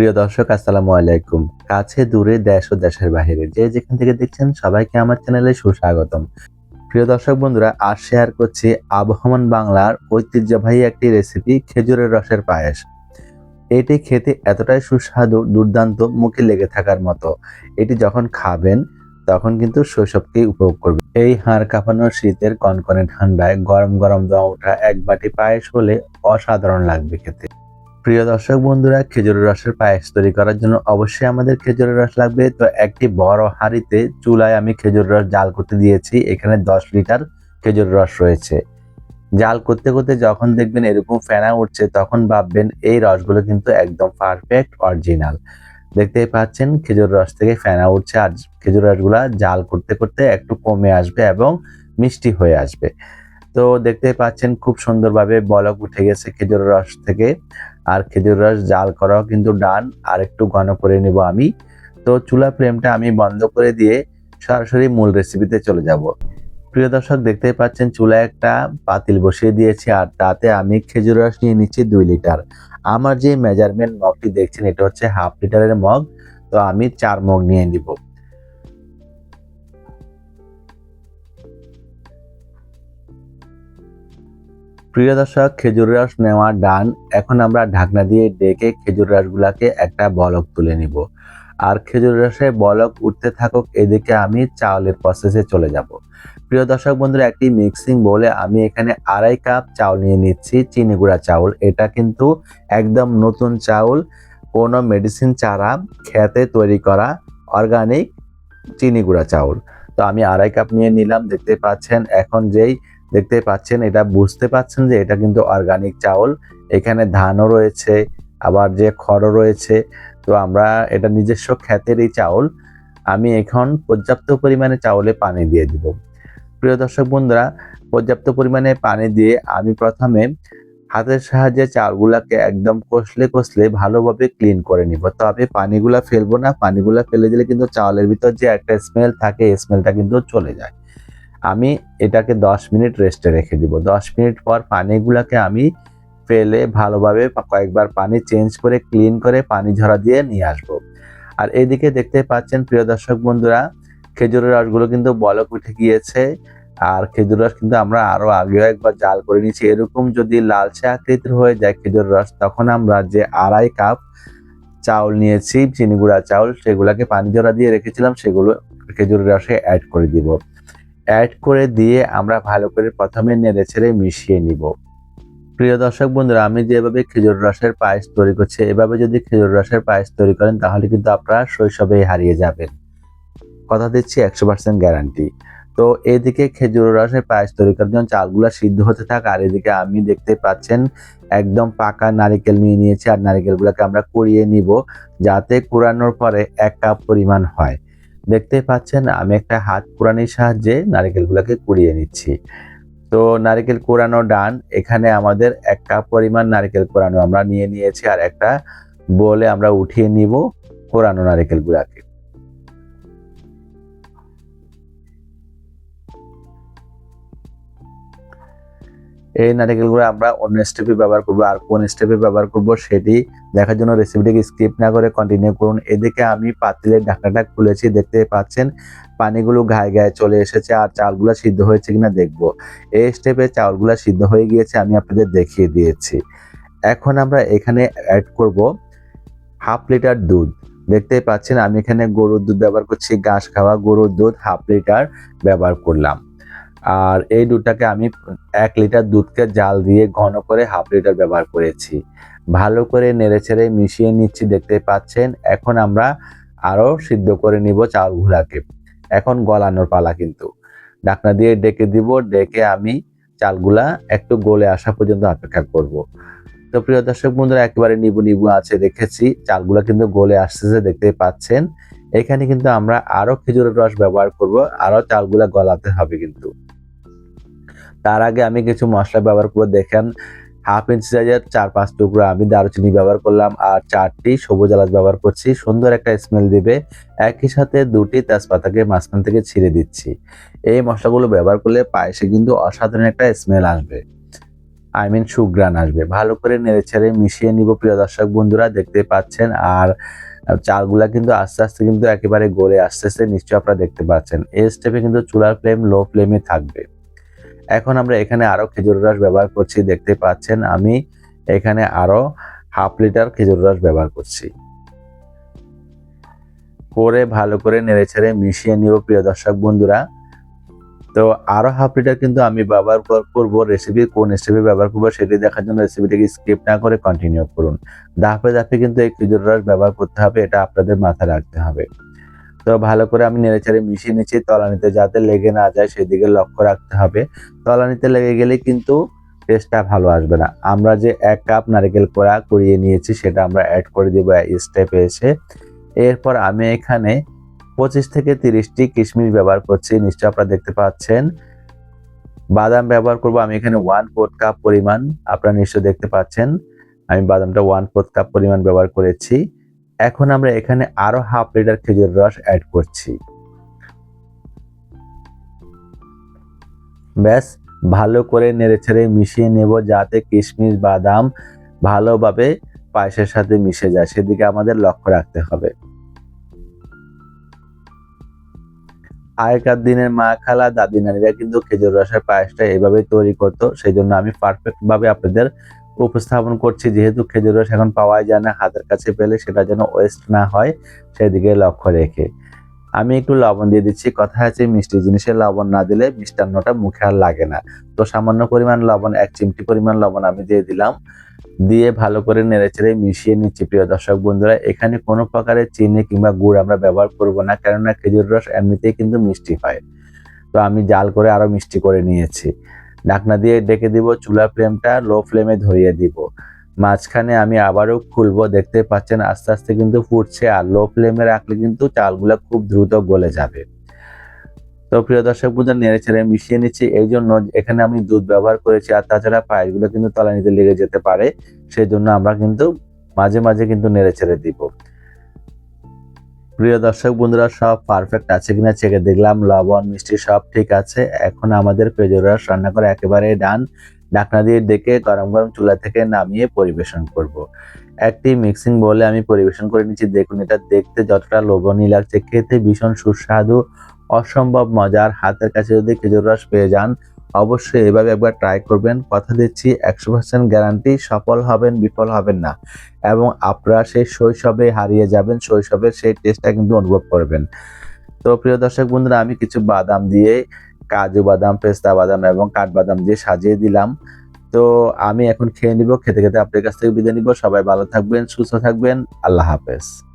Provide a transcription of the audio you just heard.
প্রিয় দর্শক, আসসালামু আলাইকুম। কাছে, দূরে, দেশ ও দেশের বাইরে যে যেখান থেকে দেখছেন সবাইকে আমার চ্যানেলে সুস্বাগতম। প্রিয় দর্শক বন্ধুরা, আজ শেয়ার করছি আবহমান বাংলার ঐতিহ্যবাহী একটি রেসিপি খেজুরের রসের পায়েস। এটি খেতে এতটাই সুস্বাদু, দুর্দান্ত, মুখে লেগে থাকার মতো। এটি যখন খাবেন, তখন কিন্তু শৈশবকেই উপভোগ করবে এই হাড় কাঁপানো শীতের কনকনে ঠান্ডায় গরম গরম দেওয়া ওঠা এক বাটি পায়েস হলে অসাধারণ লাগবে খেতে। প্রিয় দর্শক বন্ধুরা, খেজুরের রসের পায়েস তৈরি করার জন্য অবশ্যই আমাদের খেজুরের রস লাগবে। তো একটি বড় হাঁড়িতে চুলায় আমি খেজুর রস জাল করতে দিয়েছি। এখানে দশ লিটার খেজুর রস রয়েছে। জাল করতে করতে যখন দেখবেন এরকম ফেনা উঠছে, তখন ভাববেন এই রসগুলো কিন্তু একদম পারফেক্ট অরিজিনাল দেখতেই পাচ্ছেন খেজুর রস থেকে ফেনা উঠছে আর খেজুর রসগুলা জাল করতে করতে একটু কমে আসবে এবং মিষ্টি হয়ে আসবে। তো দেখতেই পাচ্ছেন, খুব সুন্দরভাবে বলক উঠে গেছে খেজুর রস থেকে। আর খেজুর রস জাল করাও কিন্তু ডান আর একটু ঘন করে নেব আমি। তো চুলা ফ্লেমটা আমি বন্ধ করে দিয়ে সরাসরি মূল রেসিপিতে চলে যাব। প্রিয় দর্শক, দেখতেই পাচ্ছেন চুলায় একটা পাতিল বসিয়ে দিয়েছি, আর তাতে আমি খেজুর রস নিয়ে নিচ্ছি দুই লিটার আমার যে মেজারমেন্ট মগটি দেখছেন, এটা হচ্ছে হাফ লিটারের মগ। তো আমি চার মগ নিয়ে নিব। প্রিয় দর্শক, খেজুর রস নেওয়া ডান এখন আমরা ঢাকনা দিয়ে ডেকে খেজুর রসগুলাকে একটা বলক তুলে নিব। আর খেজুর রসে বলক উঠতে থাকুক, এদিকে আমি চাউলের প্রসেসে চলে যাব। প্রিয় দর্শক বন্ধুরা, একটি মিক্সিং বলে আমি এখানে আড়াই কাপ চাউল নিয়ে নিচ্ছি, চিনি গুঁড়া চাউল। এটা কিন্তু একদম নতুন চাউল, কোনো মেডিসিন ছাড়া খেতে তৈরি করা অর্গানিক চিনি গুঁড়া চাউল। তো আমি আড়াই কাপ নিয়ে নিলাম, দেখতে পাচ্ছেন এখন যেই দেখতে পাচ্ছেন, এটা বুঝতে পাচ্ছেন যে এটা কিন্তু অর্গানিক চাউল। এখানে ধানও রয়েছে, আবার যে খড়ও রয়েছে। তো আমরা এটা নিজস্ব খ্যাতের এই চাউল। আমি এখন পর্যাপ্ত পরিমাণে চাউলে পানি দিয়ে দিব। প্রিয় দর্শক বন্ধুরা, পর্যাপ্ত পরিমাণে পানি দিয়ে আমি প্রথমে হাতের সাহায্যে চাউলগুলাকে একদম কষলে কষলে ভালোভাবে ক্লিন করে নিব। তবে পানিগুলা ফেলব না, পানিগুলা ফেলে দিলে কিন্তু চাউলের ভিতর যে একটা স্মেল থাকে স্মেলটা কিন্তু চলে যায়। আমি এটাকে দশ মিনিট রেস্টে রেখে দিব। দশ মিনিট পর পানিগুলোকে আমি ফেলে ভালোভাবে কয়েকবার পানি চেঞ্জ করে ক্লিন করে পানি ঝরা দিয়ে নিয়ে আসব। আর এদিকে দেখতে পাচ্ছেন প্রিয় দর্শক বন্ধুরা, খেজুরের রসগুলো কিন্তু বলক উঠে গিয়েছে। আর খেজুর রস কিন্তু আমরা আরও আগেও একবার জাল করে নিয়েছি। এরকম যদি লালচে আকৃতির হয়ে যায় খেজুর রস, তখন আমরা যে আড়াই কাপ চাউল নিয়েছি, চিনি গুঁড়া চাউল, সেগুলোকে পানি ঝরা দিয়ে রেখেছিলাম, সেগুলো খেজুরের রসে অ্যাড করে দিব। অ্যাড করে দিয়ে আমরা ভালো করে প্রথমে নেড়ে ছেড়ে মিশিয়ে নিব। প্রিয় দর্শক বন্ধুরা, আমি যেভাবে খেজুর রসের পায়েস তৈরি করছি, এভাবে যদি খেজুর রসের পায়েস তৈরি করেন, তাহলে কিন্তু আপনারা শৈশবে হারিয়ে যাবেন। কথা দিচ্ছি একশো পার্সেন্ট গ্যারান্টি তো এদিকে খেজুর রসের পায়েস তৈরি করার জন্য চালগুলো সিদ্ধ হতে থাক, আর এদিকে আমি দেখতে পাচ্ছেন একদম পাকা নারিকেল নিয়ে নিয়েছি, আর নারিকেলগুলোকে আমরা কুড়িয়ে নিব, যাতে কুড়ানোর পরে এক কাপ পরিমাণ হয়। দেখতে পাচ্ছেন, আমি একটা হাত কোরআনের সাহায্যে নারিকেলগুলোকে কুড়িয়ে নিচ্ছি। তো নারিকেল কোরানো ডান, এখানে আমাদের এক কাপ পরিমাণ নারিকেল কোরানো আমরা নিয়ে নিয়েছি আর একটা বলে আমরা উঠিয়ে নিব কোরানো নারিকেলগুলাকে। এই নারিকেলগুলো আমরা অন্য স্টেপে ব্যবহার করব। আর কোন স্টেপে ব্যবহার করব সেটি দেখার জন্য রেসিপিটিকে স্কিপ না করে কন্টিনিউ করুন। এদিকে আমি পাতিলের ঢাকনাটা খুলেছি, দেখতে পাচ্ছেন? পানিগুলো গায়ে গায়ে চলে এসেছে আর চালগুলো সিদ্ধ হয়েছে কিনা দেখব। এই স্টেপে চাউলগুলো সিদ্ধ হয়ে গিয়েছে, আমি আপনাদের দেখিয়ে দিয়েছি। এখন আমরা এখানে অ্যাড করব হাফ লিটার দুধ। দেখতেই পাচ্ছেন, আমি এখানে গরুর দুধ ব্যবহার করছি, ঘাস খাওয়া গরুর দুধ হাফ লিটার ব্যবহার করলাম। আর এই দুধটাকে আমি এক লিটার দুধকে জাল দিয়ে ঘন করে হাফ লিটার ব্যবহার করেছি। ভালো করে নেড়েচেড়ে মিশিয়ে নিচ্ছি দেখতে পাচ্ছেন। এখন আমরা আরও সিদ্ধ করে নিব চাউলগুলাকে এখন গলানোর পালা কিন্তু। ডাকনা দিয়ে ডেকে দিব, ডেকে আমি চালগুলা একটু গলে আসা পর্যন্ত অপেক্ষা করব। তো প্রিয় দর্শক বন্ধুরা, একেবারে নিবু নিবু আছে দেখেছি। চালগুলা কিন্তু গলে আসতেছে দেখতে পাচ্ছেন। এখানে কিন্তু আমরা আরও খেজুরের রস ব্যবহার করব আরও চালগুলা গলাতে হবে কিন্তু। তার আগে আমি কিছু মশলা ব্যবহার করে দেখেন, হাফ ইঞ্চি সাইজের চার পাঁচ টুকরো আমি দারুচিনি ব্যবহার করলাম আর চারটি সবুজ এলাচ ব্যবহার করছি। সুন্দর একটা স্মেল দিবে। একই সাথে দুটি তেজপাতাকে মাঝখান থেকে ছিঁড়ে দিচ্ছি। এই মশলাগুলো ব্যবহার করলে পায়েসে কিন্তু অসাধারণ একটা স্মেল আসবে। আই মিন সুগ্রান আসবে। ভালো করে নেড়ে ছেড়ে মিশিয়ে নিব, প্রিয় দর্শক বন্ধুরা, দেখতে পাচ্ছেন। আর চালগুলা কিন্তু আস্তে আস্তে কিন্তু একেবারে গড়ে গলে আসতেছে, নিশ্চয়ই আপনারা দেখতে পাচ্ছেন। এই স্টেপে কিন্তু চুলার ফ্লেম লো ফ্লেমে থাকবে। এখন আমরা এখানে আরও খেজুর রস ব্যবহার করছি, দেখতে পাচ্ছেন আমি এখানে আরও হাফ লিটার খেজুর রস ব্যবহার করছি। করে ভালো করে নেড়ে ছেড়ে মিশিয়ে নিব, প্রিয় দর্শক বন্ধুরা। তো আরও হাফ লিটার কিন্তু আমি ব্যবহার করব রেসিপি কোন রেসিপি ব্যবহার করব সেটি দেখার জন্য রেসিপিটাকে স্কিপ না করে কন্টিনিউ করুন। ধাপে ধাপে কিন্তু এই খেজুর রস ব্যবহার করতে হবে, এটা আপনাদের মাথায় রাখতে হবে। তো ভালো করে আমি নেড়েচেড়ে মিশিয়ে নিচ্ছি, তলানিতে যাতে লেগে না যায় সেদিকে লক্ষ্য রাখতে হবে। তলানিতে লেগে গেলে কিন্তু টেস্টটা ভালো আসবে না। আমরা যে এক কাপ নারকেল কোড়া করিয়ে নিয়েছি, সেটা আমরা অ্যাড করে দিব স্টেপে এসে। এরপর আমি এখানে পঁচিশ থেকে তিরিশটি কিশমিশ ব্যবহার করছি নিশ্চয় আপনারা দেখতে পাচ্ছেন। বাদাম ব্যবহার করব, আমি এখানে ওয়ান ফোর্থ কাপ পরিমাণ, আপনারা নিশ্চয় দেখতে পাচ্ছেন। আমি বাদামটা ওয়ান ফোর্থ কাপ পরিমাণ ব্যবহার করেছি। এখন আমরা এখানে আরও হাফ লিটার খেজুর রস অ্যাড করছি। ব্যাস, ভালো করে নেড়েছেড়ে মিশিয়ে নেব যাতে কিশমিশ, বাদাম ভালোভাবে পায়েসের সাথে মিশে যায়। সেদিকে আমাদের লক্ষ্য রাখতে হবে। আগেকার দিনের মা খালা, দাদি, নানিরা কিন্তু খেজুর রসের পায়েসটা এইভাবে তৈরি করতো। সেই জন্য আমি পারফেক্টভাবে আপনাদের উপস্থাপন করছি, যেহেতু খেজুর রস এখন পাওয়া যায় না, হাতের কাছে পেলে সেটা যেন ওয়েস্ট না হয়, সেদিকে লক্ষ্য রেখে। আমি একটু লবণ দিয়ে দিচ্ছি, কথা আছে মিষ্টি জিনিসে লবণ না দিলে মিষ্টান্নটা মুখে আর লাগে না। তো সামান্য পরিমাণ লবণ, এক চিমটি পরিমাণ লবণ আমি দিয়ে দিলাম। দিয়ে ভালো করে নেড়েচেড়ে মিশিয়ে নিচ্ছি, প্রিয় দর্শক বন্ধুরা। এখানে কোনো প্রকারের চিনি কিংবা গুড় আমরা ব্যবহার করব না, কেননা খেজুর রস এমনিতেই কিন্তু মিষ্টি হয়। তো আমি জাল করে আরও মিষ্টি করে নিয়েছি। ঢাকনা দিয়ে ডেকে দিব, চুলা ফ্লেমটা লো ফ্লেমে ধরিয়ে দিব। মাঝখানে আমি আবারও খুলবো, দেখতে পাচ্ছেন আস্তে আস্তে কিন্তু ফুটছে আর লো ফ্লেমে রাখলে কিন্তু চালগুলো খুব দ্রুত গলে যাবে। তো প্রিয় দর্শক বন্ধু নেড়ে ছেড়ে মিশিয়ে নিচ্ছি। এই জন্য এখানে আমি দুধ ব্যবহার করেছি আর তাছাড়া পায়েসগুলো কিন্তু তলানিতে লেগে যেতে পারে। সেই জন্য আমরা কিন্তু মাঝে মাঝে কিন্তু নেড়ে ছেড়ে দিব। প্রিয় দর্শক বন্ধুরা, সব পারফেক্ট আছে কিনা চেকে দেখলাম, লবণ, মিষ্টি সব ঠিক আছে। এখন আমাদের পেঁয়াজের রস রান্না করে একেবারে ডান ঢাকনা দিয়ে ডেকে গরম গরম চুলা থেকে নামিয়ে পরিবেশন করব। একটি মিক্সিং বলে আমি পরিবেশন করে নিচ্ছি। দেখুন, এটা দেখতে যতটা লোভনীয় লাগছে। খেতে ভীষণ সুস্বাদু, অসম্ভব মজার। হাতের কাছে যদি খেজুর রস পেয়ে যান অবশ্যই এভাবে একবার ট্রাই করবেন। কথা দিচ্ছি, একশো পার্সেন্ট গ্যারান্টি সফল হবেন, বিফল হবেন না। এবং আপনারা সেই শৈশবে হারিয়ে যাবেন, শৈশবের সেই টেস্টটা কিন্তু অনুভব করবেন। তো প্রিয় দর্শক বন্ধুরা, আমি কিছু বাদাম দিয়ে কাজু বাদাম, পেস্তা বাদাম এবং কাঠবাদাম দিয়ে সাজিয়ে দিলাম। তো আমি এখন খেয়ে নিব, খেতে খেতে আপনার কাছ থেকে বিদায় নিব। সবাই ভালো থাকবেন, সুস্থ থাকবেন। আল্লাহ হাফেজ।